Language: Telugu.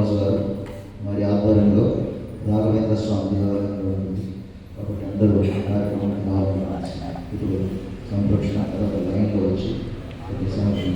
శ్రీనివాస్ గారు మరి ఆధ్వర్యంలో రాఘవేంద్ర స్వామి దేవాలయంలో ఉంది. అందరూ కార్యక్రమానికి రావాలి ఇప్పుడు సంరక్షణ తర్వాత లైన్లో వచ్చి ప్రతి సంవత్సరం